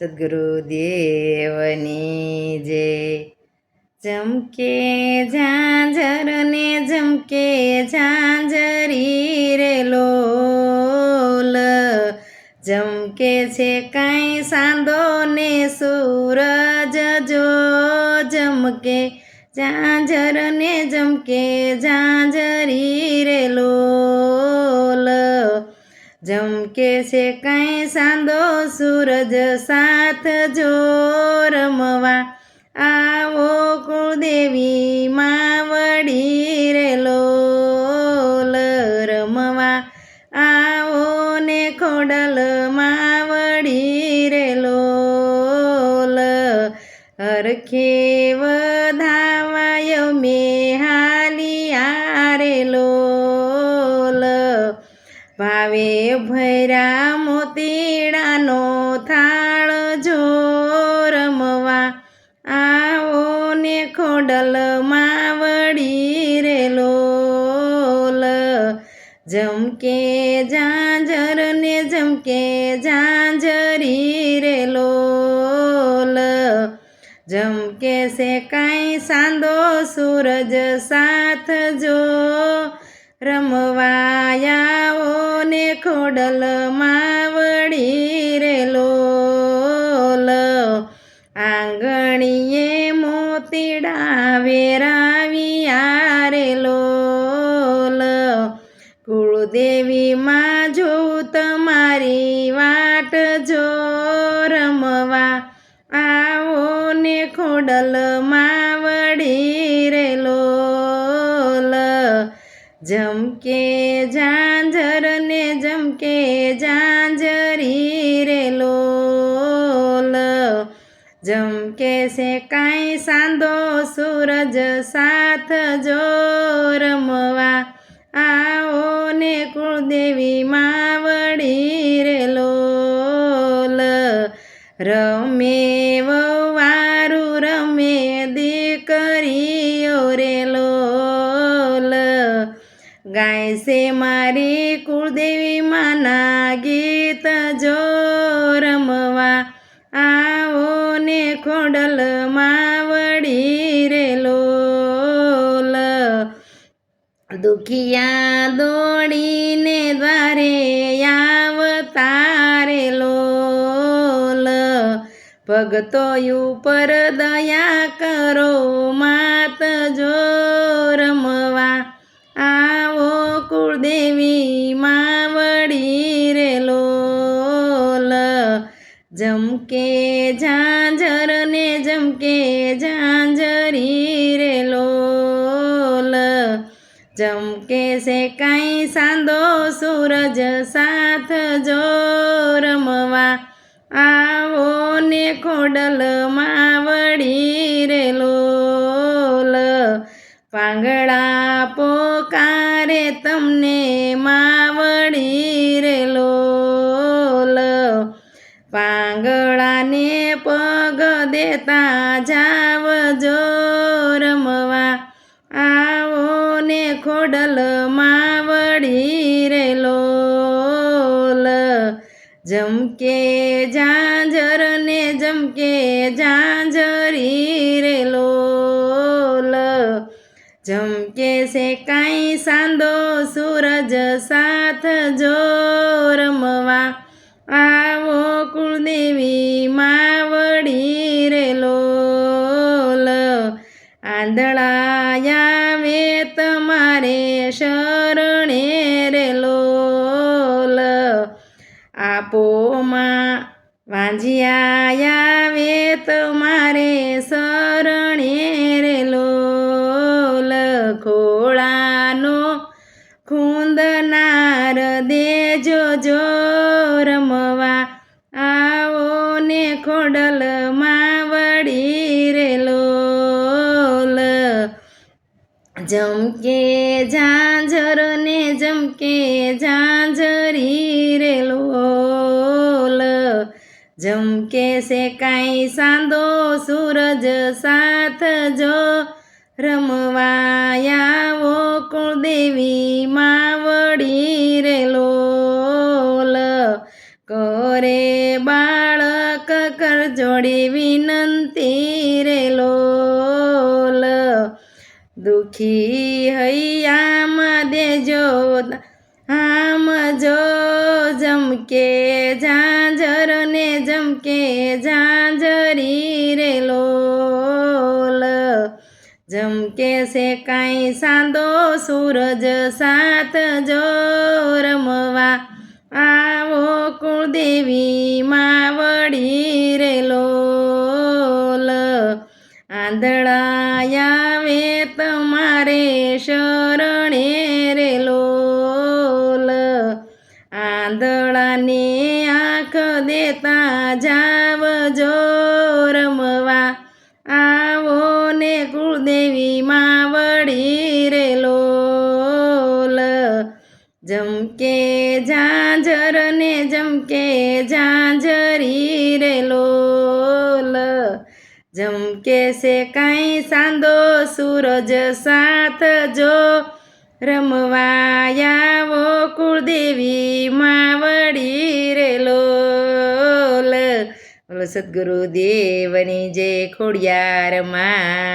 સદગુરુદેવની જે જમકે ઝાંઝર ને જમકે ઝાંઝરી રે લોલ. જમકે છે કાંઈ સાંદો ને સૂરજ જો જમકે ઝાંઝર ને જમકે ઝાંઝરી જમકે છે કાંઈ સાંદો સૂરજ સાથ જો રમવા? આવો કુળદેવી માવડી રે લોલ રમવા. આવો ને ખોડલ માવડી રે લોલ. હરખે વધાવાય મેં હાલી રે લોલ ભૈરા મોતીડાનો થાળ જો રમવા. આવો ને ખોડલ માવડી રે લોલ. જમકે ઝાંઝર ને જમકે ઝાંઝરી રે લોલ. જમકે છે કાંઈ સાંદો સૂરજ સાથ જો. રમવાયાઓ ને ખોડલ માવડી રે લોલ. આંગણીએ મોતીડા વેરાવ્યા રે લોલ. કુળદેવી જોઉં તમારી વાટ જો રમવા આવો ને ખોડલ જમકે જાંજરી રે લોલ. જમકે છે કાંઈ સાંદો સૂરજ સાથ જો રમવા આવો ને કુળદેવી માવડી રે લોલ. રમે ગાય છે મારી કુળદેવી માના ગીત જો રમવા. આવો ને ખોડલ માવડી રે દુખિયા દોડીને દ્વારે આવતા રે લોલ. ભગતો ઉપર દયા કરો, માત જો રમવા. કુળદેવી માવડી રે લોલ. જમકે ઝાંઝર ને જમકે ઝાંઝરી રે લોલ. જમકે છે કાંઈ સાંદો સૂરજ સાથ જો રમવા. આવો ને ખોડલ માવડી રે પાંગળા પોકારે તમને માવડી રે લોલ. પાંગળાને પગ દેતા જાવજો રમવા આવો ને ખોડલ માવડી રે લોલ. જમકે ઝાંઝર ને જમકે ઝાંઝરી રે લોલ. જમકે છે કાંઈ સાંદો સૂરજ સાથ જો રમવા? આવો કુળદેવી માવડી રે લોલ. આંધળાયા વે તમારે શરણે રે લોલ. આપોમાં વાંજિયા જમકે ઝાંઝર ને જમકે ઝાંઝરી રે લોલ. જમકે છે કાંઈ સાંદો સૂરજ સાથ જો રમવાયાવો કુળદેવી માવડી રે લોલ. કરે બાળક કર જોડી વિનંતી દુખી હૈયામ દેજો આમ જો જમકે ઝાંઝર ને જમકે ઝાંઝરી રે લોલ. જમકે છે કાંઈ સાંદો સૂરજ સાત જો રમવા. આવો કુળદેવી માવડી રે લોલ. આંધળાયાવે દેતા જાવજો રમવા. આવો ને કુળદેવી માવડી રે લોલ. જમકે ઝાંઝર ને જમકે ઝાંઝરી રે લોલ. જમકે છે કાંઈ સાંદો સૂરજ સાથ જો રમવાયાવો કુળદેવી માવડી સદગુરુ દેવની જય ખોડિયાર માં